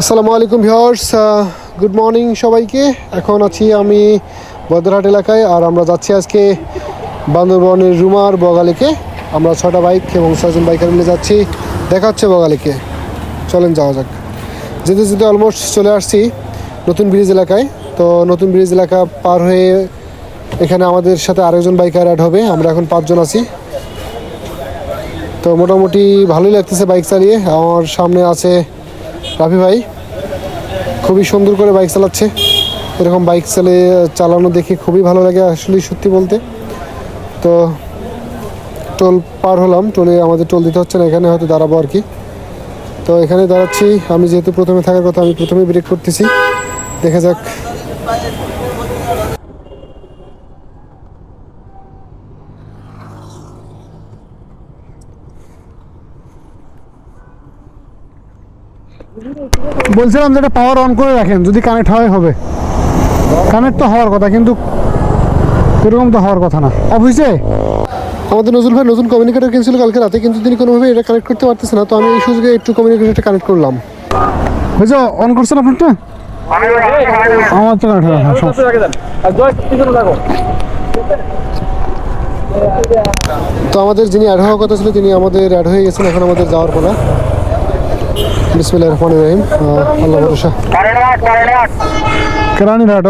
আসসালামু আলাইকুম viewers good morning সবাইকে। এখন আছি আমি বদরহাট এলাকায় আর আমরা যাচ্ছি আজকে বান্দরবনের রুমার বগালিকে। আমরা ছটা বাইক এবং ছজন বাইকার মিলে যাচ্ছি। দেখা হচ্ছে বগালিকে। চলেন যাওয়া যাক। যেতে যেতে অলমোস্ট চলে আসছি নতুন ব্রিজ এলাকায়। তো নতুন ব্রিজ এলাকা পার হয়ে এখানে আমাদের সাথে আরেকজন বাইকার অ্যাড হবে। আমরা এখন পাঁচজন আছি। তো মোটামুটি ভালোই লাগতেছে বাইক চালিয়ে। আমার সামনে আছে রাফি ভাই, খুবই সুন্দর করে বাইক চালাচ্ছে। এরকম বাইক চালে, চালানো দেখে খুবই ভালো লাগে আসলে সত্যি বলতে। তো টোল পার হলাম, টোলে আমাদের টোল দিতে হচ্ছে না, এখানে হয়তো দাঁড়াবো আর কি। তো এখানে দাঁড়াচ্ছি, আমি যেহেতু প্রথমে থাকার কথা, আমি প্রথমে ব্রেক করতেছি। দেখা যাক বলছিলাম যে এটা পাওয়ার অন করে রাখেন যদি কানেক্ট হয় হবে। কানেক্ট তো হওয়ার কথা কিন্তু এরকম তো হওয়ার কথা না। অফ হয়েছে আমাদের নজরুল ভাই নতুন কমিউনিকেটর কিনছিল কালকে রাতে কিন্তু তিনি কোনোভাবে এটা কানেক্ট করতে পারতেছে না। তো আমি এই সুযোগে একটু কমিউনিকেটরটা কানেক্ট করলাম। হয়েছে অন করছেন আপনারটা? আমার তো কানেক্ট তো আমাদের যিনি অ্যাড হওয়ার কথা ছিল তিনি আমাদের অ্যাড হয়ে গেছেন এখন আমাদের যাওয়ার পালা। বিসমিল্লাহির রহমানির রহিম। আল্লাহ ভরসা। কেরানীরহাট।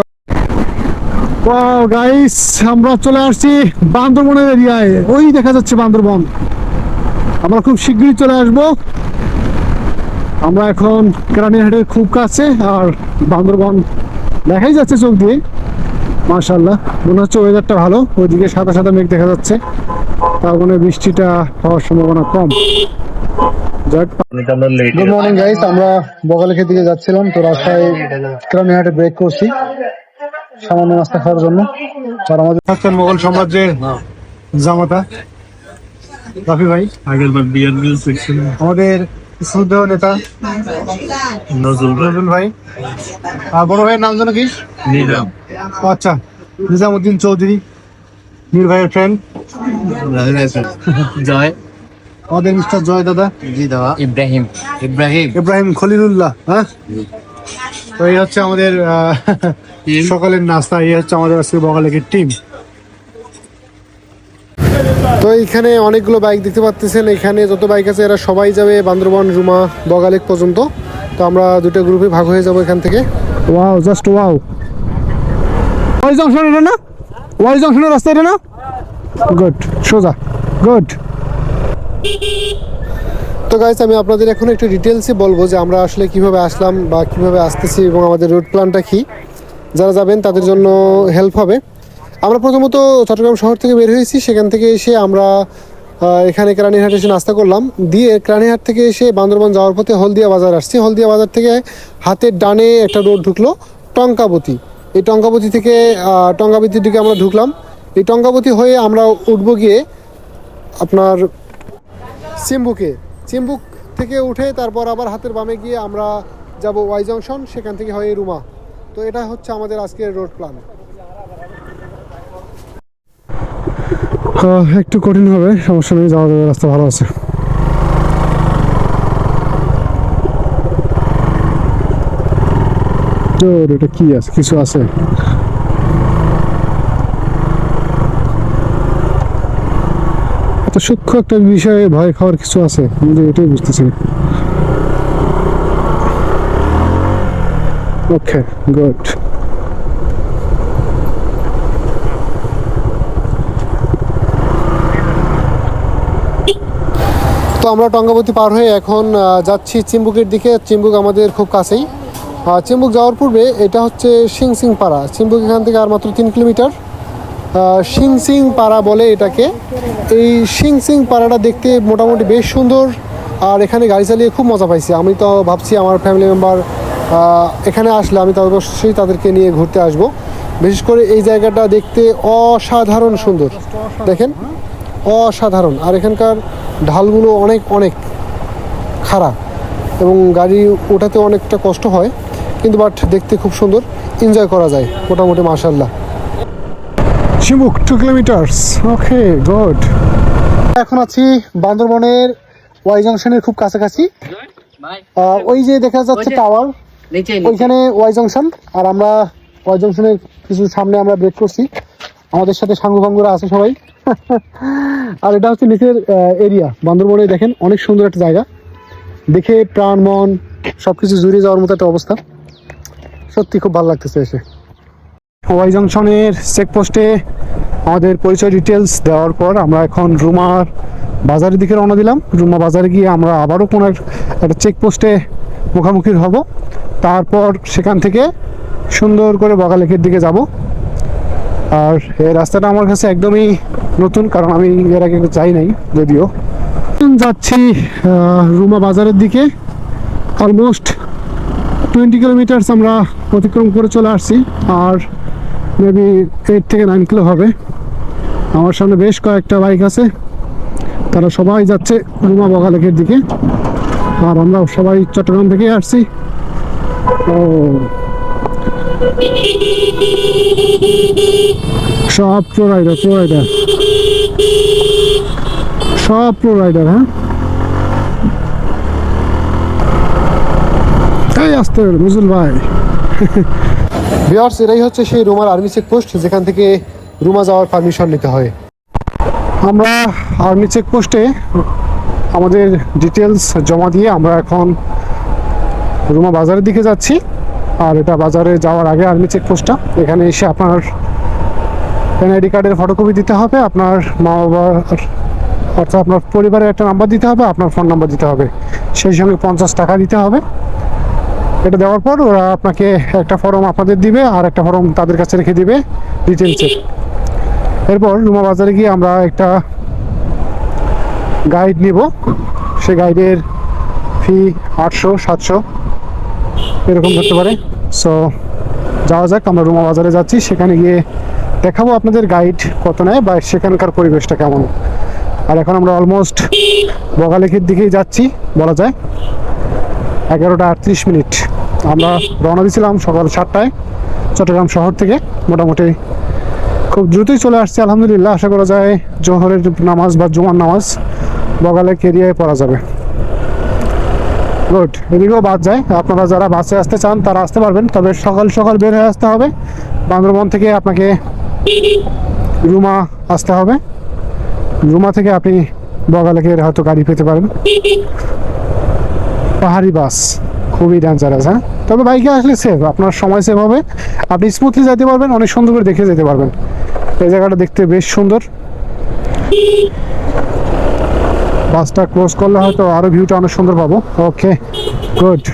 ওয়াও গাইস আমরা চলে আসছি বান্দরবনের এরিয়ায়। ওই দেখা যাচ্ছে বান্দরবন। আমরা খুব শীঘ্রই চলে আসব। আমরা এখন কেরানীরহাটের খুব কাছে আর বান্দরবন দেখাই যাচ্ছে চোখ দিয়ে। মাশাল্লাহ মনে হচ্ছে ওয়েদারটা ভালো। ওইদিকে সাদা সাদা মেঘ দেখা যাচ্ছে। তার মানে বৃষ্টিটা হওয়ার সম্ভাবনা কম। গুড মর্নিং গাইস আমরা বগালেখের দিকে যাচ্ছিলাম তো রাস্তায় ক্রামিহাটে ব্রেক করছি। সামান্য নাস্তা খাওয়ার জন্য। আর আমাদের থাকছেন মোগল সাম্রাজ্যের জামাতা। রাফি ভাই। আগের বার বিয়ার মিল সেকশন আমাদের শ্রদ্ধেয় নেতা। নজরুল নজরুল ভাই। আর বড় ভাইয়ের নাম জানো কি? নিজাম। ও আচ্ছা নিজামুদ্দিন চৌধুরী। মীর ভাইয়ের ফ্রেন্ড জয়। আমাদের মিস্টার জয় দাদা। জি দাদা। ইব্রাহিম। ইব্রাহিম। ইব্রাহিম খলিলুল্লাহ হ্যাঁ? তো এই হচ্ছে আমাদের সকালের নাস্তা এই হচ্ছে আমাদের আজকে বগালেকের টিম তো এইখানে অনেকগুলো বাইক দেখতে পাচ্ছেন এখানে যত বাইক আছে এরা সবাই যাবে বান্দরবন রুমা বগালেক পর্যন্ত। তো আমরা দুটো গ্রুপে ভাগ হয়ে যাব এখান থেকে। Wow just wow Y junction এটা না? ওয়াই জংশনের রাস্তা এটা না? গুড সোজা। গুড তো গাইস আমি আপনাদের এখন একটু ডিটেলসে বলব যে আমরা আসলে কীভাবে আসলাম বা কীভাবে আসতেছি এবং আমাদের রুট প্ল্যানটা কি। যারা যাবেন, তাদের জন্য হেল্প হবে। আমরা প্রথমত চট্টগ্রাম শহর থেকে বের হয়েছি। সেখান থেকে এসে আমরা এখানে কেরানীহাট এসে নাস্তা করলাম। দিয়ে কেরানীহাট থেকে এসে বান্দরবান যাওয়ার পথে হলদিয়া বাজার আসছি। হলদিয়া বাজার থেকে হাতের ডানে একটা রোড ঢুকলো, টঙ্কাবতী। এই টঙ্কাবতী থেকে টঙ্কাবতীর দিকে আমরা ঢুকলাম। এই টঙ্কাবতী হয়ে আমরা উঠবো গিয়ে আপনার চিম্বুকে। চিম্বুক থেকে উঠে তারপর আবার হাতের বামে গিয়ে আমরা যাব ওয়াই জংশন, সেখান থেকে হয় রুমা। তো এটা হচ্ছে আমাদের আজকের রোড প্ল্যান। একটু কঠিন হবে, সমস্যা নেই, যাওয়া যাবে, রাস্তা ভালো আছে। এটা কি আছে? কিছু আছে? সূক্ষ্ম একটা বিষয়ে ভয় খাওয়ার কিছু আছে, আমি এটাই বুঝতেছি। ওকে গুড তো আমরা টঙ্গাবতী পার হয়ে এখন যাচ্ছি চিম্বুকের দিকে। চিম্বুক আমাদের খুব কাছেই। চিম্বুক যাওয়ার পূর্বে এটা হচ্ছে সিং সিং পাড়া চিম্বুক এখান থেকে আর মাত্র তিন কিলোমিটার। আহ, সিং সিং পাড়া বলে এটাকে। এই সিং সিং পাড়াটা দেখতে মোটামুটি বেশ সুন্দর আর এখানে গাড়ি চালিয়ে খুব মজা পাইছি। আমি তো ভাবছি আমার ফ্যামিলি মেম্বার এখানে আসলে আমি তাদের অবশ্যই তাদেরকে নিয়ে ঘুরতে আসব। বিশেষ করে এই জায়গাটা দেখতে অসাধারণ সুন্দর। দেখেন অসাধারণ। আর এখানকার ঢালগুলো অনেক অনেক খাড়া এবং গাড়ি ওঠাতে অনেকটা কষ্ট হয় কিন্তু বাট দেখতে খুব সুন্দর। এনজয় করা যায় মোটামুটি মার্শাল্লাহ শিমুক টু কিলোমিটার্স ওকে গুড এখন আছি বান্দরবনের ওয়াই জংশনের খুব কাছাকাছি। ওই যে দেখা যাচ্ছে টাওয়ার ওইখানে ওয়াই জংশন আর আমরা ওয়াই জংশনের কিছু সামনে আমরা ব্রেক করছি। আমাদের সাথে সাঙ্গু ফাঙ্গুরা আছে সবাই। আর এটা হচ্ছে নিচের এরিয়া বান্দরবনে দেখেন অনেক সুন্দর একটা জায়গা। দেখে প্রাণ মন সবকিছু জুড়ে যাওয়ার মতো একটা অবস্থা। সত্যি খুব ভালো লাগতেছে এসে। ওয়াই জংশনের চেকপোস্টে আমাদের পরিচয় ডিটেলস দেওয়ার পর আমরা এখন রুমার বাজারের দিকে রওনা দিলাম। রুমা বাজারে গিয়ে আমরা আবারও কোনো একটা চেকপোস্টে মুখোমুখি হব। তারপর সেখান থেকে সুন্দর করে বগালেকের দিকে যাব। আর এই রাস্তাটা আমার কাছে একদমই নতুন, কারণ আমি এর আগে যাই নাই যদিও। যাচ্ছি রুমা বাজারের দিকে। অলমোস্ট টোয়েন্টি কিলোমিটার্স আমরা অতিক্রম করে চলে আসছি। আর মেবি এইট থেকে নাইন কিলো হবে। আমার সামনে বেশ কয়েকটা বাইক আছে। তারা সবাই যাচ্ছে রুমা বগালেকের দিকে। আর আমরা সবাই চট্টগ্রাম থেকে আসছি। ও। সব প্রো রাইডার প্রো রাইডার সব প্রো রাইডার হ্যাঁ? এই আসতে হবে মুজুল ভাই। বিয়ার্স এটাই হচ্ছে সেই রুমার আর্মি চেকপোস্ট যেখান থেকে রুমা যাওয়ার পারমিশন নিতে হয়। আমরা আর্মি চেকপোস্টে আমাদের ডিটেলস জমা দিয়ে আমরা এখন রুমা বাজারের দিকে যাচ্ছি। আর এটা বাজারে যাওয়ার আগে আর্মি চেকপোস্টটা এখানে এসে আপনার এনআইডি কার্ডের ফটোকপি দিতে হবে, আপনার মা বাবার অর্থাৎ আপনার পরিবারের একটা নাম্বার দিতে হবে, আপনার ফোন নাম্বার দিতে হবে। সেই সঙ্গে পঞ্চাশ টাকা দিতে হবে। এটা দেওয়ার পর ওরা আপনাকে একটা ফর্ম আপনাদের দিবে আর একটা ফর্ম তাদের কাছে রেখে দিবে ডিটেলসের এরপর রুমা বাজারে গিয়ে আমরা একটা গাইড নিব। সে গাইডের ফি আটশো, সাতশো, এরকম ধরতে পারে। সো যাওয়া যাক, আমরা রুমা বাজারে যাচ্ছি। সেখানে গিয়ে দেখাবো আপনাদের গাইড কত নেয় বা সেখানকার পরিবেশটা কেমন। আর এখন আমরা অলমোস্ট বগালেকের দিকেই যাচ্ছি, বলা যায়। এগারোটা আটত্রিশ মিনিট। আমরা রওনা দিয়েছিলাম সকাল সাতটায় চট্টগ্রাম শহর থেকে। মোটামুটি খুব দ্রুতই চলে আসছে, আলহামদুলিল্লাহ। আশা করা যায় জোহরের নামাজ বা জুমার নামাজ বগালে কেরিয়ায় পড়া যাবে। গুড, এদিকেও বাস যায়। আপনারা যারা বাসে আসতে চান, তারা আসতে পারবেন। তবে সকাল সকাল বের হয়ে আসতে হবে। বান্দরবন থেকে আপনাকে রুমা আসতে হবে। রুমা থেকে আপনি বগালেকের হয়তো গাড়ি পেতে পারেন। পাহাড়ি বাস, খুবই ডেঞ্জারাস হ্যাঁ? তবে বাইকে আসলে সেফ আপনার সময় সেভ হবে। আপনি স্মুথলি যেতে পারবেন, অনেক সুন্দর করে দেখে যেতে পারবেন। এই জায়গাটা দেখতে বেশ সুন্দর। বাসটা ক্লোজ করলে হয়তো আরও ভিউটা অনেক সুন্দর পাবো। ওকে গুড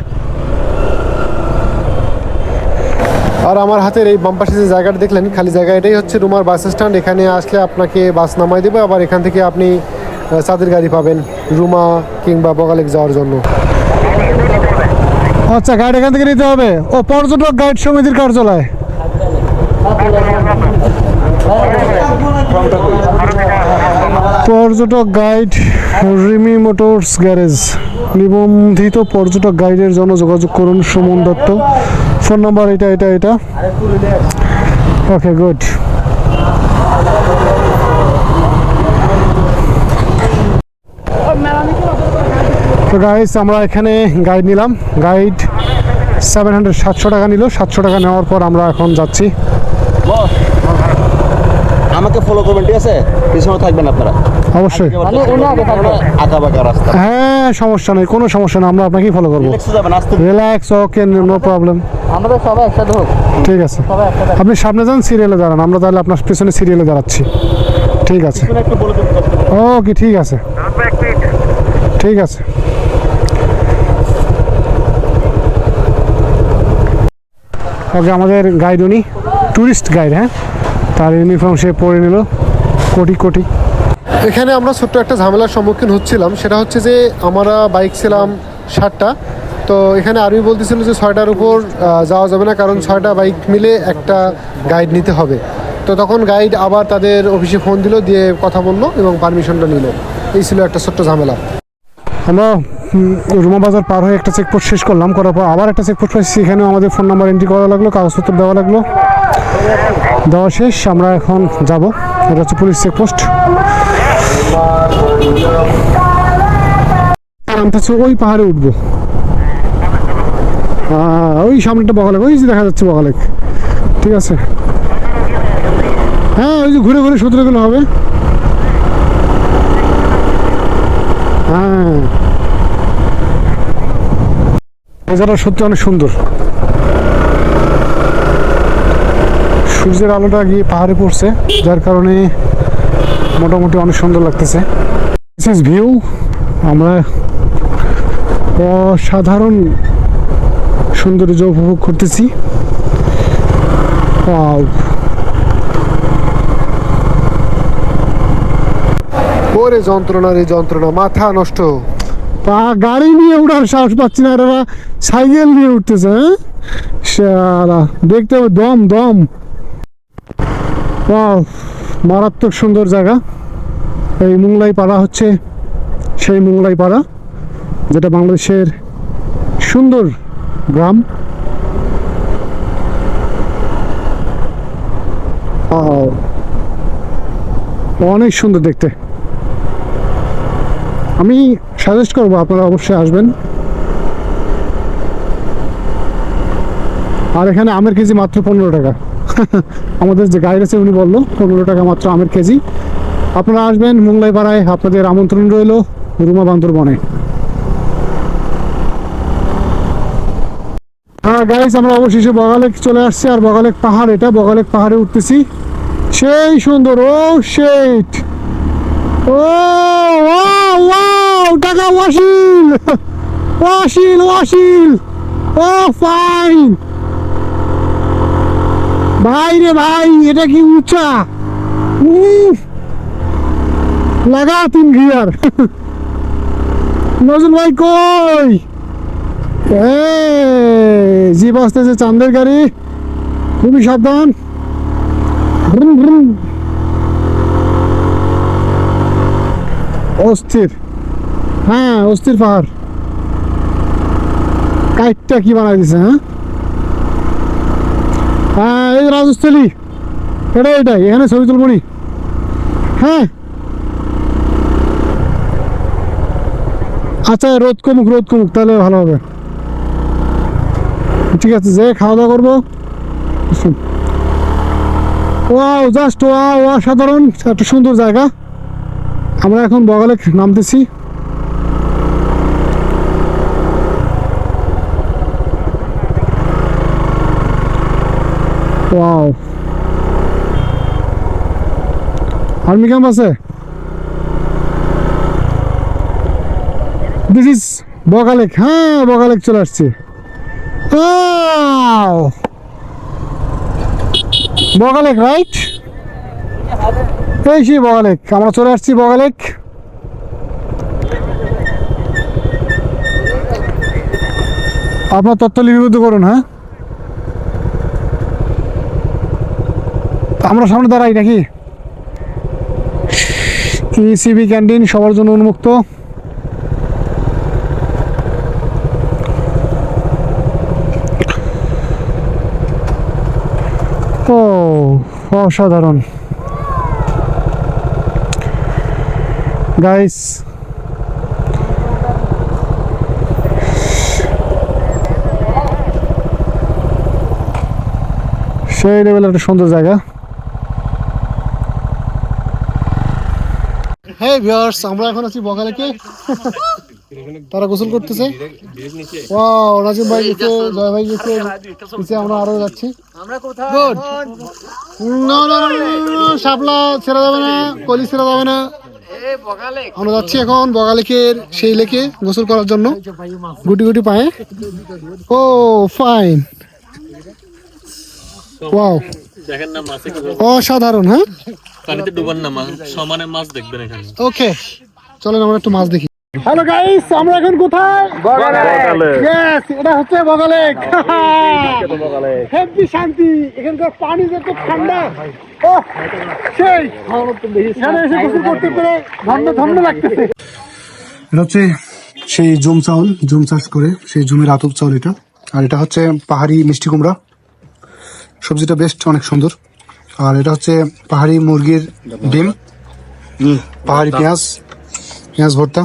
আর আমার হাতের এই বাম পাশে যে জায়গাটা দেখলেন, খালি জায়গা এটাই হচ্ছে রুমার বাস স্ট্যান্ড এখানে আসলে আপনাকে বাস নামাই দেবে, আবার এখান থেকে আপনি চাঁদের গাড়ি পাবেন রুমা কিংবা বগালেক যাওয়ার জন্য। আচ্ছা গাইড এখান থেকে নিতে হবে। ও, পর্যটক গাইড সমিতির কার্যালয়। পর্যটক গাইড রিমি মোটরস গ্যারেজ। নিবন্ধিত পর্যটক গাইডের জন্য যোগাযোগ করুন সুমন দত্ত। ফোন নাম্বার এটা এটা এটা। ওকে গুড তো গাইস আমরা এখানে গাইড নিলাম। গাইড সেভেন হান্ড্রেড সাতশো টাকা নিল। সাতশো টাকা নেওয়ার পর আমরা এখন যাচ্ছি। আমাকে ফলো করবেন ঠিক আছে? পিছনে থাকবেন আপনারা। অবশ্যই। হ্যাঁ সমস্যা নেই কোনো সমস্যা নেই আমরা আপনাকেই ফলো করব। রিল্যাক্সে যাবেন আসতে। রিল্যাক্স ওকে নো প্রবলেম আমাদের সবাই একসাথে হোক। ঠিক আছে। আপনি সামনে যান সিরিয়ালে দাঁড়ান। আমরা তাহলে আপনার পিছনে সিরিয়ালে দাঁড়াচ্ছি। ঠিক আছে। ওকে ঠিক আছে। ঠিক আছে। ওকে আমাদের গাইড উনি টুরিস্ট গাইড হ্যাঁ? তার ইউনিফর্ম সে পরে নিল, কোটি কোটি। এখানে আমরা ছোট্ট একটা ঝামেলার সম্মুখীন হচ্ছিলাম, সেটা হচ্ছে যে আমরা বাইক ছিলাম ষাটটা তো এখানে আর্মি বলতেছিল যে ছয়টার উপর যাওয়া যাবে না, কারণ ছয়টা বাইক মিলে একটা গাইড নিতে হবে। তো তখন গাইড আবার তাদের অফিসে ফোন দিল, দিয়ে কথা বলল এবং পারমিশনটা নিল। এই ছিল একটা ছোট্ট ঝামেলা। আমরা রুমা বাজার পার হয়ে একটা চেকপোস্ট শেষ করলাম, করার পর আবার একটা চেকপোস্ট পাইছি সেখানেও আমাদের ফোন নাম্বার এন্ট্রি করা লাগল, কাগজপত্র দেওয়া লাগল। দেওয়া শেষ, আমরা এখন যাব। এটা হচ্ছে পুলিশ চেকপোস্ট ওই পাহাড়ে উঠবো। ওই সামনেটা বগালেক ওই যে দেখা যাচ্ছে বগালেক ঠিক আছে? হ্যাঁ ওই যে ঘুরে ঘুরে সতেরো হবে। হ্যাঁ সত্যি অনেক সুন্দর। সূর্যের আলোটা গিয়ে পাহাড়ে পড়ছে, যার কারণে মোটামুটি অনেক সুন্দর লাগতেছে। দিস ইজ ভিউ আমরা অসাধারণ সৌন্দর্য উপভোগ করতেছি। ওরে যন্ত্রণা রে যন্ত্রণা, মাথা নষ্ট। পা, গাড়ি নিয়ে উঠার সাহস পাচ্ছি না এরা সাইকেল নিয়ে উঠতেছে হ্যাঁ? শালা, দেখতে হবে, দম দম। মারাত্মক সুন্দর জায়গা। এই মুংলাই পাড়া হচ্ছে, সেই মুংলাই পাড়া, যেটা বাংলাদেশের সুন্দর গ্রাম। অনেক সুন্দর দেখতে। আমি সাজেস্ট করব, আপনারা অবশ্যই আসবেন। আর এখানে আমের কেজি মাত্র পনেরো টাকা। আমাদের যে গাইড আছে, উনি বলল, পনেরো টাকা মাত্র আমের কেজি। আপনারা আসবেন মোংলাই পাড়ায় আপনাদের আমন্ত্রণ রইল রুমা বান্দরবনে হ্যাঁ গাইস আমরা অবশেষে বগালেক চলে আসছি, আর বগালেক পাহাড় এটা। বগালেক পাহাড়ে উঠতেছি। সেই সুন্দর, ও শেট ও! ওয়াও টাকা ওয়াশিল ওয়াশিল ওয়াশিল ও ফাইন ভাই রে ভাই এটা কি উঁচা লাগা তিন গিয়ার নজরুল ভাই কই? জিপ আসতেছে চান্দের গাড়ি। খুবই সাবধান। অস্থির। হ্যাঁ অস্থির পাহাড়। কাইটটা কি বানাই দিছে হ্যাঁ? হ্যাঁ এই রাজস্থলী। এটা এটাই এখানে ছবি তুলবো নি। হ্যাঁ। আচ্ছা রোদ কমুক রোদ কমুক, তাহলে ভালো হবে। ঠিক আছে, যে খাওয়া দাওয়া করব। ওয়াও, জাস্ট ওয়াও, অসাধারণ, একটা সুন্দর জায়গা। আমরা এখন বগালে নামতেছি। আর্মি ক্যাম্প আছে? This is Bogalake. হ্যাঁ বগালেক চলে আসছে! বগালেক রাইট এই সেই বগালেক, আমরা চলে আসছি বগালেক। আপনার তথ্য লিপিবদ্ধ করুন হ্যাঁ? আমরা সামনে দাঁড়াই নাকি? ইসিবি ক্যান্টিন সবার জন্য উন্মুক্ত। ও, অসাধারণ। গাইস সেই লেভেলের একটা সুন্দর জায়গা। হ্যাঁ ভিউয়ার্স আমরা এখন আছি বগালেকে তারা গোসল করতেছে। ওয়াও রাজীব ভাই গেছে, জয় ভাই গেছে। পিছে আমরা আরও যাচ্ছি। গুড নো নো শাপলা ছেড়ে যাবে না, কলি ছেড়ে যাবে না। আমরা যাচ্ছি এখন বগালেকের সেই লেকে গোসল করার জন্য গুটি গুটি পায়ে। ও ফাইন ওয়াও দেখেন না মাছে অসাধারণ হ্যাঁ? পানিতে ডুবান না মাছ সমানে মাছ দেখবেন এখানে। ওকে চলেন আমরা একটু মাছ দেখি। হ্যালো গাইস আমরা এখন কোথায়? ইয়েস এটা হচ্ছে বগালেক হেভি শান্তি। এখানকার পানি যে ঠান্ডা। ও সেই। এখানে এসে গোসল করতে পেরে ধন্য ধন্য লাগতেছে। এটা হচ্ছে সেই জুম চাউল জুম চাষ করে সেই জুমের আতপ চাউল এটা। আর এটা হচ্ছে পাহাড়ি মিষ্টি কুমড়া। সবজিটা বেস্ট অনেক সুন্দর। আর এটা হচ্ছে পাহাড়ি মুরগির ডিম। পাহাড়ি পেঁয়াজ। পেঁয়াজ ভর্তা?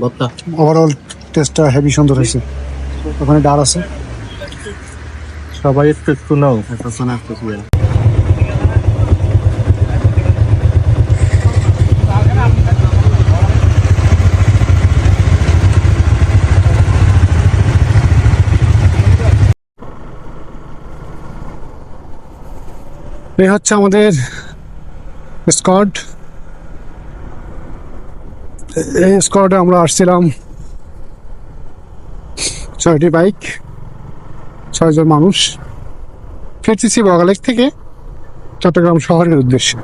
ভর্তা। ওভারঅল টেস্টটা হেভি সুন্দর হয়েছে। ওখানে ডাল আছে। সবাই একটু একটু নাও। এই হচ্ছে আমাদের স্কট এই স্কটে আমরা আসছিলাম। ছয়টি বাইক ছয়জন মানুষ। ফিরতেছি বগালেক থেকে, চট্টগ্রাম শহরের উদ্দেশ্যে।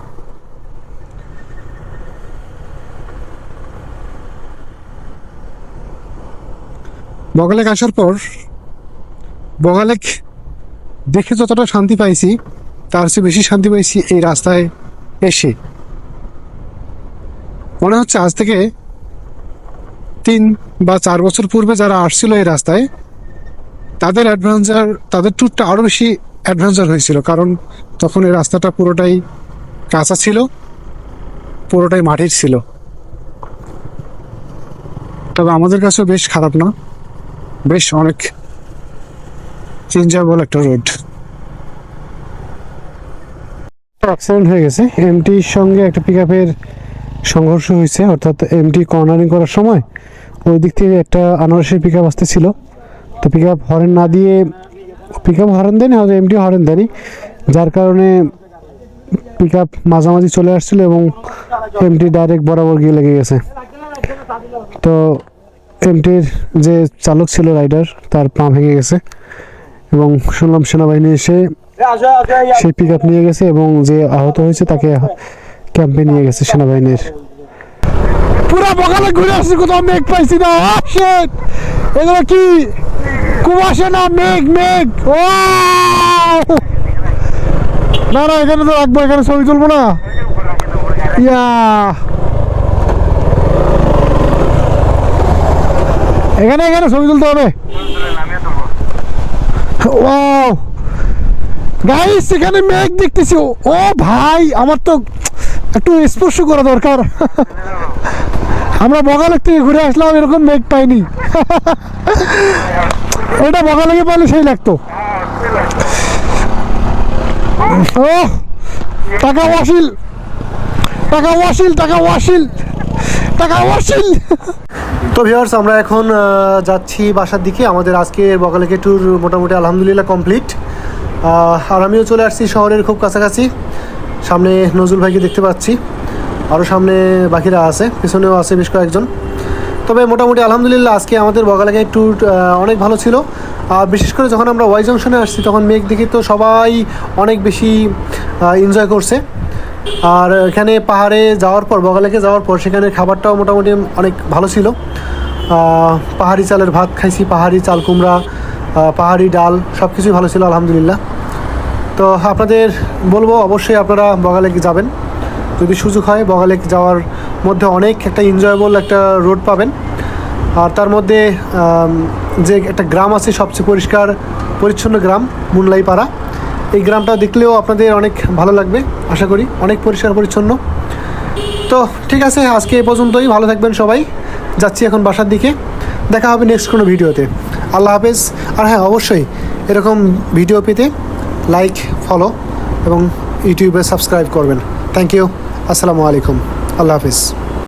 বগালেক আসার পর বগালেক দেখে যতটা শান্তি পাইছি, তার চেয়ে বেশি শান্তি পাইছি এই রাস্তায় এসে। মনে হচ্ছে আজ থেকে তিন বা চার বছর পূর্বে যারা আসছিল এই রাস্তায়, তাদের অ্যাডভেঞ্চার তাদের ট্যুরটা আরও বেশি অ্যাডভেঞ্চার হয়েছিল। কারণ তখন এই রাস্তাটা পুরোটাই কাঁচা ছিল, পুরোটাই মাটির ছিল। তবে আমাদের কাছেও বেশ খারাপ না। বেশ অনেক চেঞ্জেবল একটা রোড অ্যাক্সিডেন্ট হয়ে গেছে। এমটির সঙ্গে একটা পিক আপের সংঘর্ষ হয়েছে অর্থাৎ এমটি কর্নারিং করার সময় ওই দিক থেকে একটা আনারসের পিক আপ আসতেছিল তো পিক আপ হরেন না দিয়ে পিক আপ হরেন দেয়নি হয়তো এমটি হরেন দেয়নি। যার কারণে পিক আপ মাঝামাঝি চলে আসছিল এবং এমটি ডাইরেক্ট বরাবর গিয়ে লেগে গেছে। তো এমটির যে চালক ছিল রাইডার তার পা ভেঙে গেছে এবং শুনলাম সেনাবাহিনী এসে সেই পিক আপ নিয়ে গেছে এবং যে আহত হয়েছে তাকে ক্যাম্পে নিয়ে গেছে সেনাবাহিনীর। পুরা বগালে ঘুরে আসছি কোথাও মেঘ পাইছি না। Oh, এগুলো কি? কুয়াশা না মেঘ মেঘ? ও না না এখানে তো রাখব এখানে ছবি তুলবো না। ইয়া! এখানে এখানে ছবি তুলতে হবে। ও গাইস এখানে মেঘ দেখতেছি। ও ভাই আমার তো একটু স্পর্শ করা দরকার। আমরা বগালের থেকে ঘুরে আসলাম, এরকম মেঘ পাইনি। এটা বগালেকে পাইলে সেই লাগতো। ও টাকা ওয়াসিল টাকা ওয়াসিল টাকা ওয়াসিল টাকা ওয়াসিল তো ভিউয়ার্স আমরা এখন যাচ্ছি বাসার দিকে। আমাদের আজকে বগালেকে ট্যুর মোটামুটি আলহামদুলিল্লাহ কমপ্লিট আর আমিও চলে আসছি শহরের খুব কাছাকাছি। সামনে নজরুল ভাইকে দেখতে পাচ্ছি। আরও সামনে বাকিরা আছে, পিছনেও আছে বেশ কয়েকজন। তবে মোটামুটি আলহামদুলিল্লাহ আজকে আমাদের বগালেকে ট্যুর অনেক ভালো ছিল। আর বিশেষ করে যখন আমরা ওয়াই জংশনে আসছি, তখন মেঘ দেখে তো সবাই অনেক বেশি এনজয় করছে। আর এখানে পাহাড়ে যাওয়ার পর, বগালেকে যাওয়ার পর সেখানে খাবারটাও মোটামুটি অনেক ভালো ছিল। পাহাড়ি চালের ভাত খাইছি, পাহাড়ি চাল কুমড়া পাহাড়ি ডাল সব কিছুই ভালো ছিল, আলহামদুলিল্লাহ। তো আপনাদের বলব অবশ্যই আপনারা বগালেক যাবেন। যদি সুযোগ হয় বগালেক যাওয়ার মধ্যে অনেক একটা এনজয়েবল একটা রোড পাবেন। আর তার মধ্যে যে একটা গ্রাম আছে সবচেয়ে পরিষ্কার, পরিচ্ছন্ন গ্রাম মুনলাই পাড়া এই গ্রামটা দেখলেও আপনাদের অনেক ভালো লাগবে, আশা করি। অনেক পরিষ্কার, পরিচ্ছন্ন। তো ঠিক আছে, আজকে এ পর্যন্তই। ভালো থাকবেন সবাই। যাচ্ছি এখন বাসার দিকে। দেখা হবে নেক্সট কোনো ভিডিওতে। আল্লাহ হাফেজ। আর হ্যাঁ অবশ্যই এরকম ভিডিও পেতে লাইক ফলো এবং ইউটিউবে সাবস্ক্রাইব করবেন। থ্যাংক ইউ আসসালামু আলাইকুম আল্লাহ হাফেজ।